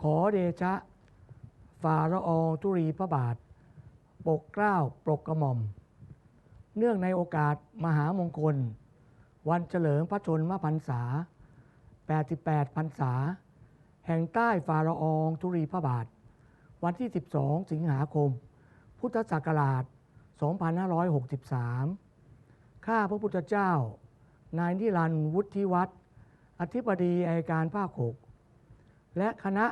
ขอเดชะ ฝ่าละอองธุรีพระบาท ปกเกล้าปกกระหม่อม เนื่องในโอกาสมหามงคล วันเฉลิมพระชนมพรรษา 88 พรรษา แห่งใต้ฝ่าละอองธุรีพระบาท วันที่ 12 สิงหาคม พุทธศักราช 2563 ข้าพระพุทธเจ้า นายนิรันดร์วุฒิวัฒน์อธิบดีอัยการภาคหกและคณะ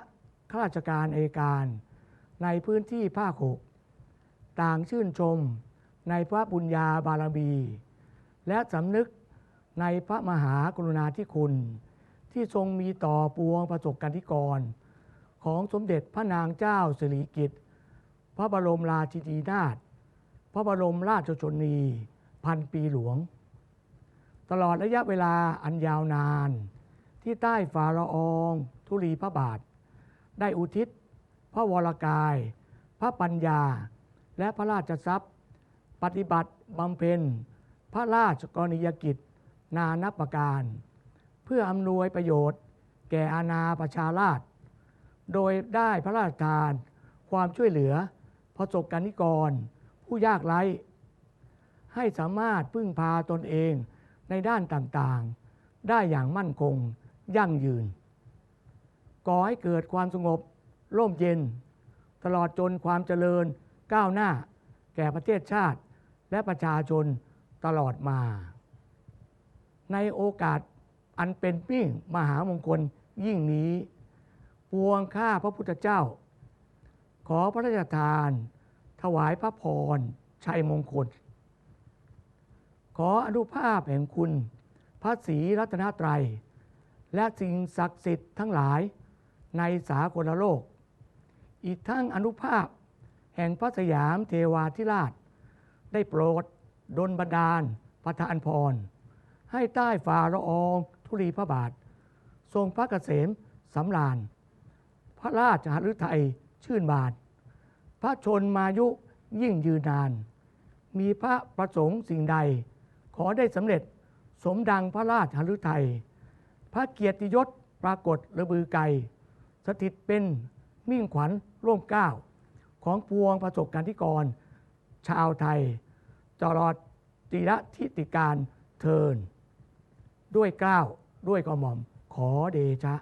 ข้าราชการเอการ ในพื้นที่ภาคหกต่างชื่นชมในพระบุญญาบารมี และสำนึกในพระมหากรุณาธิคุณ ที่ทรงมีต่อปวงประสบการนิกร ของสมเด็จพระนางเจ้าสิริกิติ์พระบรมราชินีนาถพระบรมราชชนนีพันปีหลวง ตลอดระยะเวลาอันยาวนาน ที่ใต้ฝ่าละออง ธุลีพระบาท ได้อุทิศ พระวรกาย พระปัญญา และพระราชทรัพย์ ปฏิบัติบำเพ็ญ พระราชกรณียกิจ นานับประการ เพื่ออำนวยประโยชน์ แก่อาณาประชาราษฎร์โดยได้พระราชทาน ความช่วยเหลือประสบการนิกร ผู้ยากไร้ ให้สามารถพึ่งพาตนเองในด้านต่างๆ ได้อย่างมั่นคง ยั่งยืน ก่อให้เกิดความสงบ ร่มเย็น ตลอดจนความเจริญก้าวหน้า แก่ประเทศชาติ และประชาชนตลอดมา ในโอกาสอันเป็นปิ้งมหามงคลยิ่งนี้ ปวงข้าพระพุทธเจ้า ขอพระราชทาน ถวายพระพร ชัยมงคล ขออนุภาพแห่งคุณ พระศรีรัตนตรัย และสิ่งศักดิ์สิทธิ์ทั้งหลาย ในสากลโลก อีกทั้งอนุภาพแห่งพระสยามเทวาธิราช ได้โปรดดลบันดาลประทานพร ให้ใต้ฝ่าละอองธุลีพระบาท ทรงพระเกษมสำราญ พระราชหฤทัยชื่นบานพระชนมายุยิ่งยืนนาน มีพระประสงค์สิ่งใด ขอได้สำเร็จสมดังพระราชหฤทัยพระเกียรติยศปรากฏระบือไกล สถิตเป็นมิ่งขวัญร่วมเกล้าของปวงประสบการณิกร ชาวไทยตลอดจีระทิติการเทิน ด้วยเกล้าวด้วยกระหม่อมขอเดชะ